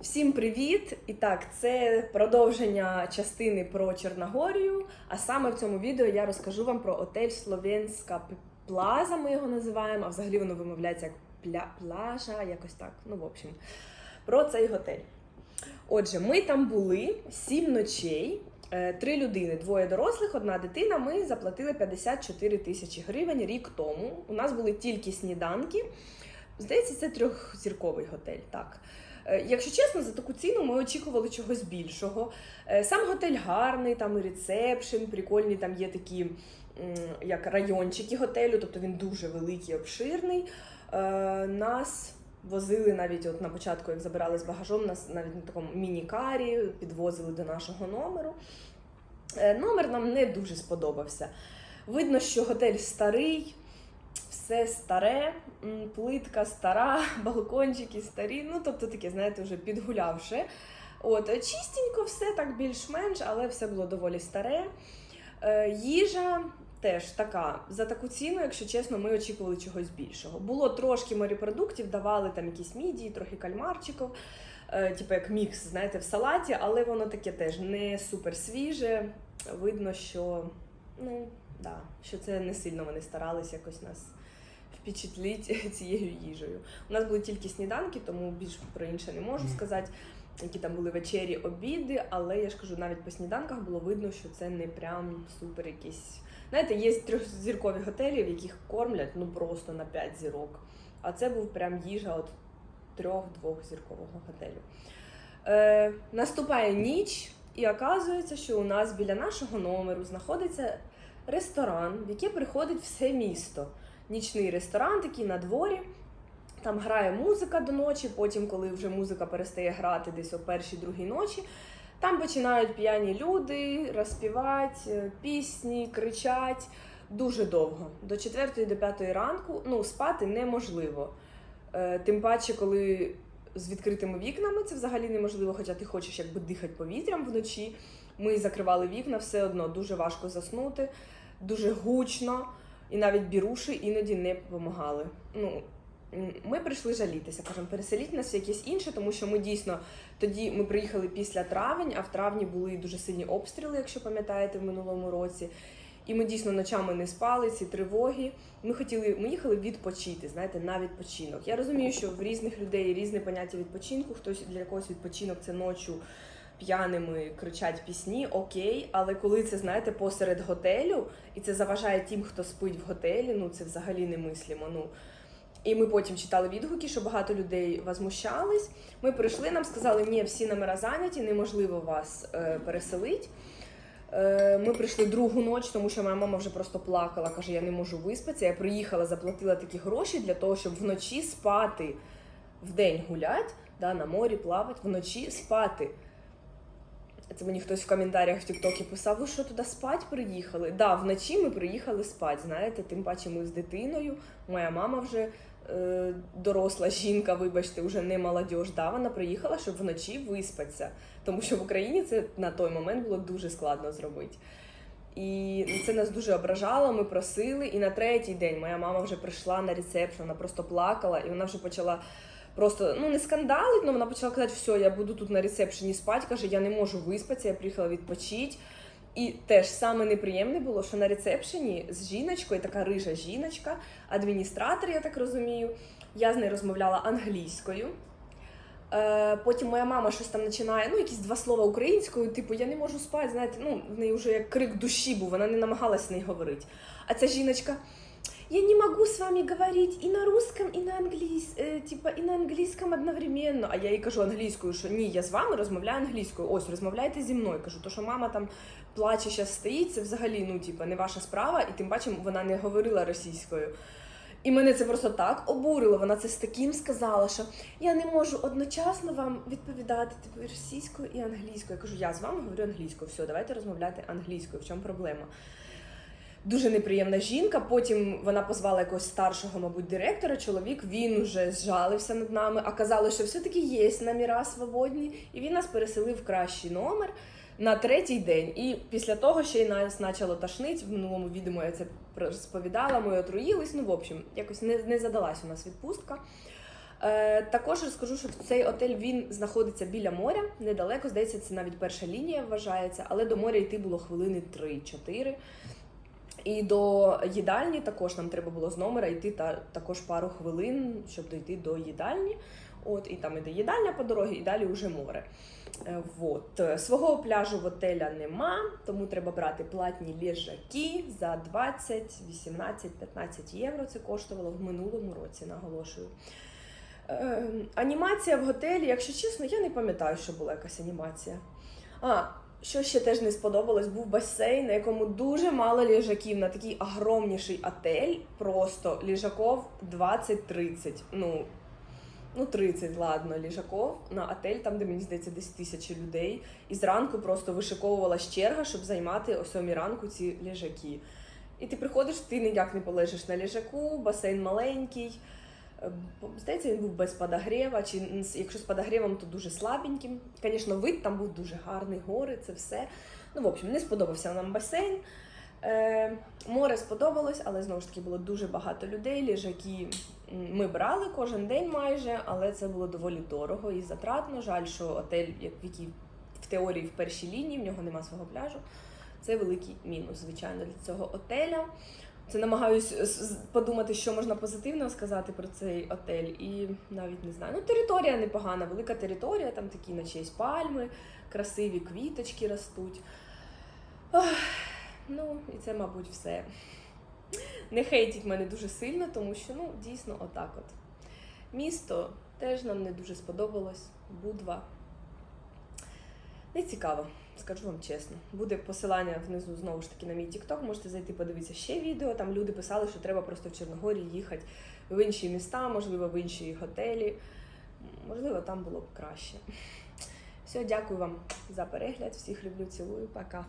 Всім привіт! І так, це продовження частини про Чорногорію. А саме в цьому відео я розкажу вам про отель Словенська Плаза. Ми його називаємо, а взагалі воно вимовляється як пля... плажа, якось так. Ну, в общем, про цей готель. Отже, ми там були сім ночей, е, три людини, двоє дорослих, одна дитина. Ми заплатили 54 тисячі гривень рік тому. У нас були тільки сніданки. Здається, це трьохзірковий готель. Так. Е, Якщо чесно, за таку ціну ми очікували чогось більшого. Е, Сам готель гарний, там і ресепшн, прикольні, там є такі як райончики готелю, тобто він дуже великий, обширний. Е, Нас возили навіть от на початку, як забирали з багажом, нас навіть на такому міні-карі підвозили до нашого номеру. Номер нам не дуже сподобався. Видно, що готель старий, все старе, плитка стара, балкончики старі. Ну, тобто таке, знаєте, вже підгулявши. От, чистенько, все так більш-менш, але все було доволі старе. Е, їжа теж така. За таку ціну, якщо чесно, ми очікували чогось більшого. Було трошки морепродуктів, давали там якісь мідії, трохи кальмарчиків, е, типу як мікс, знаєте, в салаті, але воно таке теж не супер свіже. Видно, що ну, да, що це не сильно вони старались якось нас впечатлити цією їжею. У нас були тільки сніданки, тому більш про інше не можу сказати. Які там були вечері, обіди, але я ж кажу, навіть по сніданках було видно, що це не прям супер якісь. Знаєте, є трьохзіркові готелі, в яких кормлять ну просто на 5 зірок. А це був прям їжа от трьох-двох зіркового готелю. Е, наступає ніч, і оказується, що у нас біля нашого номеру знаходиться ресторан, в який приходить все місто. Нічний ресторан, такий на дворі. Там грає музика до ночі, потім, коли вже музика перестає грати десь о першій другій ночі, там починають п'яні люди розпівати е, пісні, кричать дуже довго. До 4 до 5 ранку ну, спати неможливо. Е, Тим паче, коли з відкритими вікнами це взагалі неможливо, хоча ти хочеш якби дихати повітрям вночі. Ми закривали вікна, все одно дуже важко заснути, дуже гучно, і навіть біруші іноді не допомагали. Ну, ми прийшли жалітися, кажемо, переселіть нас в якесь інше, тому що ми дійсно тоді ми приїхали після травень, а в травні були дуже сильні обстріли, якщо пам'ятаєте, в минулому році. І ми дійсно ночами не спали, ці тривоги. Ми хотіли, ми їхали відпочити, знаєте, на відпочинок. Я розумію, що в різних людей різне поняття відпочинку. Хтось для когось відпочинок це ночу п'яними кричать пісні, окей, але коли це знаєте посеред готелю, і це заважає тим, хто спить в готелі, ну це взагалі немислимо. Ну і ми потім читали відгуки, що багато людей возмущались. Ми прийшли, нам сказали, ні, всі номера зайняті, неможливо вас е, переселити. Е, Ми прийшли другу ніч, тому що моя мама вже просто плакала, каже, я не можу виспатися. Я приїхала, заплатила такі гроші для того, щоб вночі спати, вдень гулять, да, на морі плавати, вночі спати. Це мені хтось в коментарях в Тіктокі писав, ви що туди спати приїхали? Да, вночі ми приїхали спати, знаєте, тим паче ми з дитиною. Моя мама вже е, доросла жінка, вибачте, вже не молодіж. Да, вона приїхала, щоб вночі виспатися. Тому що в Україні це на той момент було дуже складно зробити. І це нас дуже ображало, ми просили. І на третій день моя мама вже прийшла на ресепшн, вона просто плакала, і вона вже почала просто ну не скандалить, але вона почала казати, все, я буду тут на ресепшені спати. Каже, я не можу виспатися, я приїхала відпочити. І теж саме неприємне було, що на ресепшені з жіночкою, така рижа жіночка, адміністратор, я так розумію. Я з нею розмовляла англійською. Е, потім моя мама щось там починає, ну, якісь два слова українською, типу, я не можу спати, знаєте, ну, в неї вже як крик душі був, вона не намагалась з нею говорити. А ця жіночка, я не можу з вами говорити і на русском, і на англійсь, е, типа, і на англійському одновременно. А я їй кажу англійською, що ні, я з вами розмовляю англійською. Ось, розмовляйте зі мною. Кажу, то що мама там плаче, зараз стоїть, це взагалі ну, типа, не ваша справа, і тим паче вона не говорила російською. І мене це просто так обурило. Вона це з таким сказала, що я не можу одночасно вам відповідати типу, російською і англійською. Я кажу, я з вами говорю англійською. Все, давайте розмовляти англійською. В чому проблема? Дуже неприємна жінка. Потім вона позвала якогось старшого, мабуть, директора. Чоловік він уже зжалився над нами, а казали, що все-таки є номера свободні, і він нас переселив в кращий номер на третій день. І після того ще й нас почало тошнить. В минулому відео я це розповідала. Ми отруїлись. Ну, в общем, якось не, не задалась у нас відпустка. Е, також розкажу, що цей отель він знаходиться біля моря, недалеко. Здається, це навіть перша лінія вважається, але до моря йти було хвилини 3-4. І до їдальні також нам треба було з номера йти та також пару хвилин, щоб дойти до їдальні. От і там іде їдальня по дорозі, і далі вже море. Е, Вот. Е, Свого пляжу в отеля нема, тому треба брати платні ліжаки за 20, 18, 15 євро. Це коштувало в минулому році, наголошую. Е, анімація в готелі, якщо чесно, я не пам'ятаю, що була якась анімація. А, що ще теж не сподобалось, був басейн, на якому дуже мало ліжаків на такий огромніший отель. Просто ліжаков 20-30. Ну, ну 30, ладно, ліжаков на отель, там, де мені здається, десь тисячі людей. І зранку просто вишиковувалась черга, щоб займати о 7 ранку ці ліжаки. І ти приходиш, ти ніяк не полежиш на ліжаку, басейн маленький. Здається, він був без подогрєва, чи якщо з подогрівом, то дуже слабеньким. Звісно, вид там був дуже гарний, гори, це все. Ну, в общем, не сподобався нам басейн. Е, море сподобалось, але знову ж таки було дуже багато людей. Ліжаки ми брали кожен день майже, але це було доволі дорого і затратно. Жаль, що отель, який в теорії в першій лінії, в нього нема свого пляжу. Це великий мінус, звичайно, для цього отеля. Це намагаюсь е, подумати, що можна позитивного сказати про цей отель, і навіть не знаю. Ну, територія непогана, велика територія, там такі наче є пальми, красиві квіточки ростуть. Ох, ну, і це, мабуть, все. Не хейтіть мене дуже сильно, тому що ну, дійсно отак от. Місто теж нам не дуже сподобалось. Будва. Не цікаво, скажу вам чесно. Буде посилання внизу знову ж таки на мій TikTok, Можете зайти подивитися ще відео. Там люди писали, що треба просто в Чорногорі їхати в інші міста, можливо, в інші готелі. Можливо, там було б краще. Все, дякую вам за перегляд. Всіх люблю, цілую, пока.